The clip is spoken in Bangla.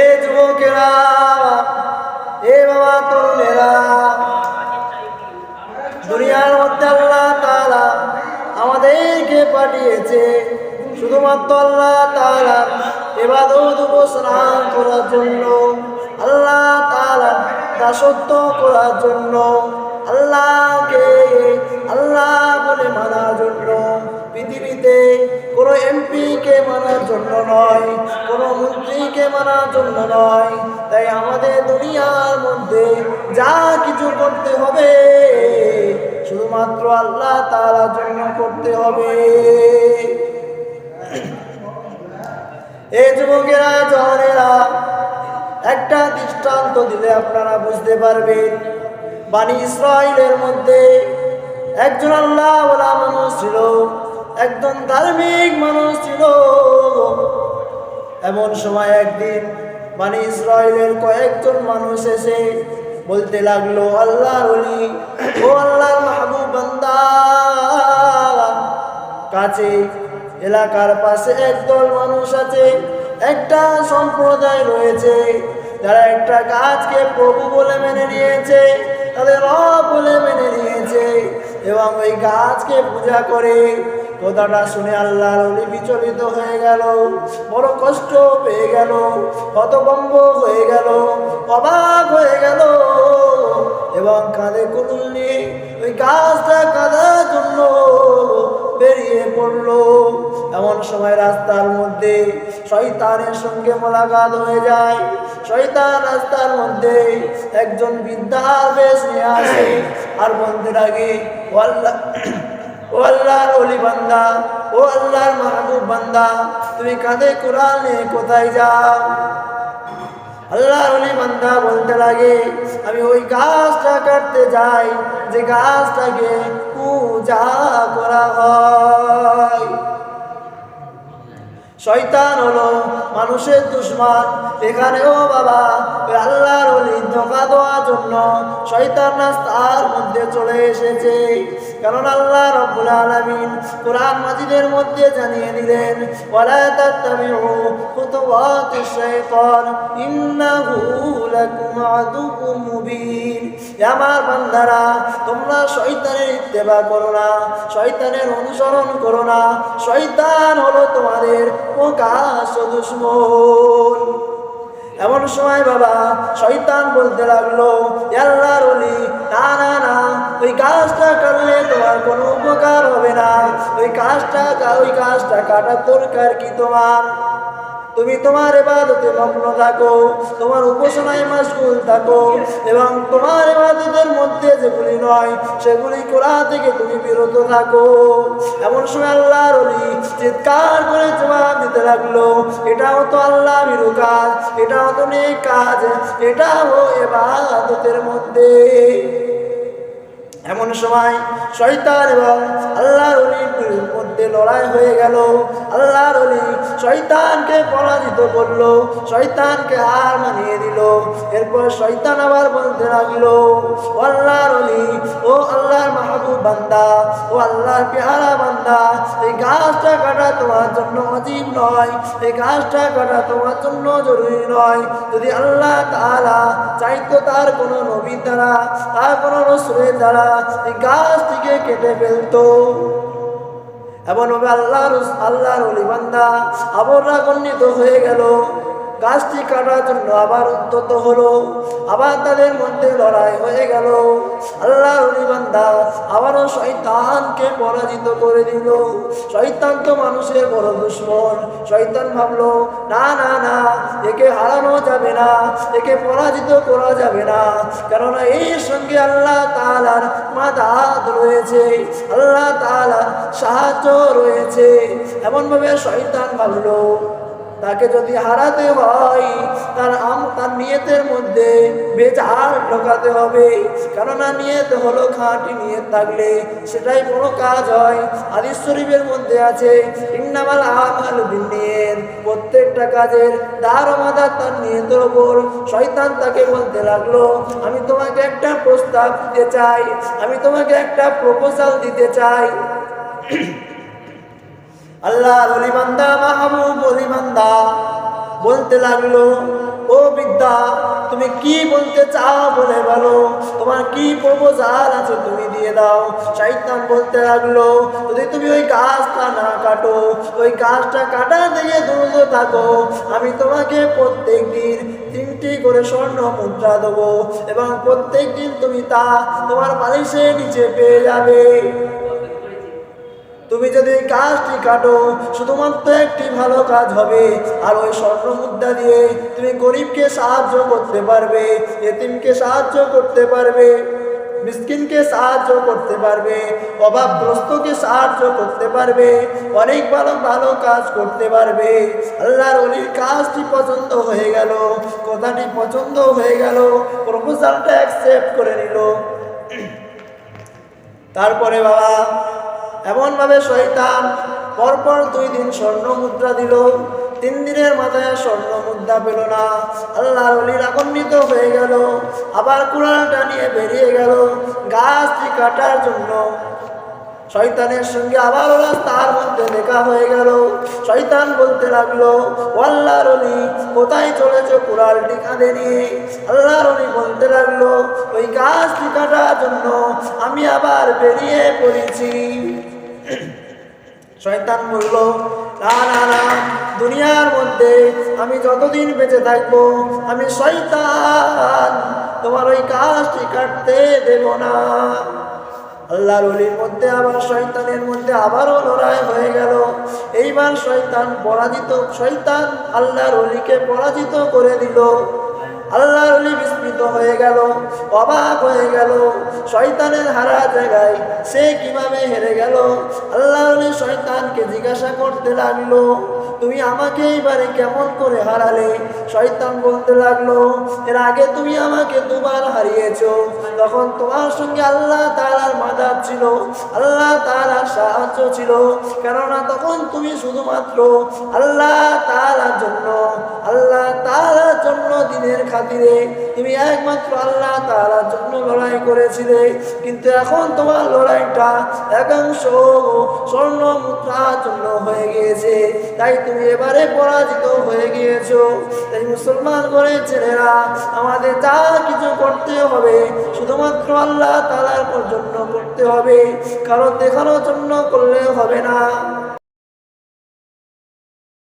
এ যুবকেরা, এ বাবা তরুণেরা, দুনিয়ার মধ্যে আল্লাহ তাআলা আমাদেরকে পাঠিয়েছে। শুধুমাত্র আল্লাহ তাআলা ইবাদত উপস্থান করার জন্য, আল্লাহ তাআলা দাসত্ব করার জন্য, আল্লাহকে আল্লাহ বলে মানার জন্য, পৃথিবীতে কোনো এমপিকে মানার জন্য মানার জন্য নয়। তাই আমাদের দুনিয়ার মধ্যে যা কিছু করতে হবে, শুধুমাত্র আল্লাহ তাআলার জন্য করতে হবে। এই যুবকেরা, জওয়ানেরা, একটা দৃষ্টান্ত দিলে আপনারা বুঝতে পারবেন বাণী ইসরায়েলের মধ্যে একজন আল্লাহ মানুষ ছিল, একজন ধার্মিক মানুষ ছিল এমন সময় একদিন মানে ইসরায়েলের কয়েকজন মানুষ এসে বলতে লাগল, আল্লাহ ও আল্লাহর মাহবুব কাছে এলাকার পাশে একদল মানুষ আছে, একটা সম্প্রদায় রয়েছে, যারা একটা গাছকে প্রভু বলে মেনে নিয়েছে, তাদের রব বলে মেনে নিয়েছে এবং ওই গাছকে পূজা করে কথাটা শুনে আল্লাহর অলি বিচলিত হয়ে গেল। বড় কষ্ট পেয়ে গেল, হতভম্ব হয়ে গেল, অবাক হয়ে গেল। এবং কাঁধে কুলুল ওই গাছটা কাঁদার জন্য বেরিয়ে পড়ল। এমন সময় রাস্তার মধ্যে শয়তানের সঙ্গে মোলাকাত হয়ে যায়। শয়তান রাস্তার মধ্যে একজন বিদ্যার বেশ নিয়ে আসে আর বলতে আগে আল্লাহ ও আল্লাহর অলি বান্দা, ও আল্লাহর মাহবুব বান্দা, তুমি কাঁধে কোরআন নিয়ে কোথায় যাও? আল্লাহর অলি বান্দা বলতে লাগে, আমি ওই গাছটা কাটতে যাই, যে গাছটাকে পূজা করা হয়। শয়তান হলো মানুষের দুশ্মন, এখানেও বাবা আল্লাহর অলি ধোকা দেওয়ার জন্য শয়তান রাস্তার মধ্যে চলে এসেছে। কারণ আল্লাহ রব্বুল আলামিন কোরআন মাজিদের মধ্যে জানিয়ে দিলেন, ওয়ালা তাত্তাবিউ খুতুওয়াতিশ শাইতান, ইন্নাহু লাকুম আদুউম মুবিন। আমার বান্দারা, তোমরা শয়তানের ইত্তেবা করো না, শয়তানের অনুসরণ করো না। শয়তান হলো তোমাদের প্রকাশ দুশ্মন। এমন সময় বাবা শয়তান বলতে লাগল আল্লাহর অলি না না না, ওই কাজটা কাটলে তোমার কোনো উপকার হবে না। ওই কাজটা ওই কাজটা কাটা দরকার কি তোমার? তুমি তোমার এবাদতে মগ্ন থাকো, তোমার উপাসনায় মাসগুল থাকো এবং তোমার এবাদতের মধ্যে যেগুলি নয়, সেগুলি করা থেকে তুমি বিরত থাকো। এমন সময় আল্লাহর অলি চিৎকার করে জবাব দিতে লাগল, এটাও তো আল্লাহ বিরু কাজ, এটাও তো নেই কাজ, এটাও এবাদতের মধ্যে। এমন সময় শয়তান এবং আল্লাহর অলির মধ্যে লড়াই হয়ে গেল। আল্লাহর অলি শয়তানকে পরাজিত করল, শয়তানকে হার মানিয়ে দিল এরপর শয়তান আবার বলতে লাগল আল্লাহর অলি, ও মাহবুব বান্দা, ও আল্লাহর পেয়ারা বান্দা, এই গাছটা কাটা তোমার জন্য অজীব নয়, এই গাছটা কাটা তোমার জন্য জরুরি নয়। যদি আল্লাহ তাআলা চাইতো তার কোনো নবীর দ্বারা, তার কোনো রসুলের দ্বারা এই গাছ থেকে কেটে ফেলতো। এমনভাবে আল্লাহর আল্লাহর অলি বান্দা আবার রাগান্বিত হয়ে গেল। গাছটি কাটার জন্য আবার উদ্যত হলো। আবার তাদের মধ্যে লড়াই হয়ে গেল। আল্লাহ বান্দা, আবারও শয়তানকে পরাজিত করে দিল। শয়তান তো মানুষের বড় দুশ্মন। শয়তান ভাবলো, না না না, একে হারানো যাবে না, একে পরাজিত করা যাবে না। কেননা এই সঙ্গে আল্লাহ তালার মাদাত রয়েছে। আল্লাহ তালার সাহায্য রয়েছে। এমনভাবে শয়তান ভাবলো। তাকে যদি হারাতে হয়, তার আম, তার নিয়তের মধ্যে বেজার ঢোকাতে হবে। কেননা নিয়ত হলো খাঁটি নিয়ত থাকলে সেটাই কোনো কাজ হয়। আদিস শরীফের মধ্যে আছে, ইন্নামাল আমাল বিনিয়ত। প্রত্যেকটা কাজের দার মাদার তার নিয়তের ওপর। শয়তান তাকে বলতে লাগল, আমি তোমাকে একটা প্রস্তাব দিতে চাই। আমি তোমাকে একটা প্রপোজাল দিতে চাই। আল্লাহ অলিবান্দা, মাহবুব অলিবান্দা। বলতে লাগল, ও বিদ্যা তুমি কি বলতে চাও বলে বলো। তোমার কি প্রপোজাল আছে তুমি দিয়ে দাও। শয়তান বলতে লাগল, যদি তুমি ওই গাছটা না কাটো, ওই গাছটা কাটা দিয়ে দ্রুত থাকো, আমি তোমাকে প্রত্যেক দিন তিনটি করে স্বর্ণ মুদ্রা দেবো এবং প্রত্যেক দিন তুমি তা তোমার বালিশের নিচে পেয়ে যাবে। তুমি যদি কাজটি কাটো, শুধুমাত্র একটি ভালো কাজ হবে, আর ওই স্বর্ণ মুদ্রা দিয়ে তুমি গরিবকে সাহায্য করতে পারবে, এতিমকে সাহায্য করতে পারবে, মিসকিনকে সাহায্য করতে পারবে, অভাবগ্রস্তকে সাহায্য করতে পারবে, অনেক ভালো ভালো কাজ করতে পারবে। আল্লাহর অলির কাজটি পছন্দ হয়ে গেল, কথাটি পছন্দ হয়ে গেল প্রপোজালটা অ্যাকসেপ্ট করে নিল। তারপরে বাবা এমনভাবে শয়তান পরপর দুই দিন স্বর্ণ মুদ্রা দিল। তিন দিনের মাথায় স্বর্ণ মুদ্রা পেল না। আল্লাহর অলি রাগান্বিত হয়ে গেল। আবার কুড়ালটা নিয়ে বেরিয়ে গেল। গাছটি কাটার জন্য। শয়তানের সঙ্গে আবার তার মধ্যে দেখা হয়ে গেল। শয়তান বলতে লাগল "ও আল্লাহর অলি কোথায় চলেছো কুড়ালটি কাঁধে নিয়ে? আল্লাহর অলি বলতে লাগল, ওই গাছটি কাটার জন্য আমি আবার বেরিয়ে পড়েছি। শয়তান বলল, না না না, দুনিয়ার মধ্যে আমি যতদিন বেঁচে থাকব, আমি শয়তান তোমার ওই কাজটি কাটতে দেব না। আল্লাহর অলির মধ্যে আবার শয়তানের মধ্যে আবারও লড়াই হয়ে গেল। এইবার শয়তান পরাজিত, শয়তান আল্লাহর অলিকে পরাজিত করে দিল। আল্লাহর অলি বিস্মিত হয়ে গেল, অবাক হয়ে গেল, শয়তানের হারা জায়গায় সে কীভাবে হেরে গেল? আল্লাহ শয়তানকে জিজ্ঞাসা করতে লাগল, তুমি আমাকে এইবারে কেমন করে হারালে? শয়তান বলতে লাগল, এর আগে তুমি আমাকে দুবার হারিয়েছো, তখন তোমার সঙ্গে আল্লাহ তালার মাদার ছিল, আল্লাহ তালার সাহায্য ছিল, কেননা তখন তুমি শুধুমাত্র আল্লাহ তালার জন্য খাতিরে তুমি একমাত্র আল্লাহ তালার জন্য লড়াই করেছিলে। কিন্তু এখন তোমার লড়াইটা একাংশ স্বর্ণ মুদ্রার জন্য হয়ে গিয়েছে। তাই তুমি এবারে পরাজিত হয়ে গিয়েছো। তাই মুসলমান করে ছেলেরা, আমাদের যা কিছু করতে হবে, শুধুমাত্র আল্লাহ তালার জন্য করতে হবে। কারণ দেখানোর জন্য করলে হবে না।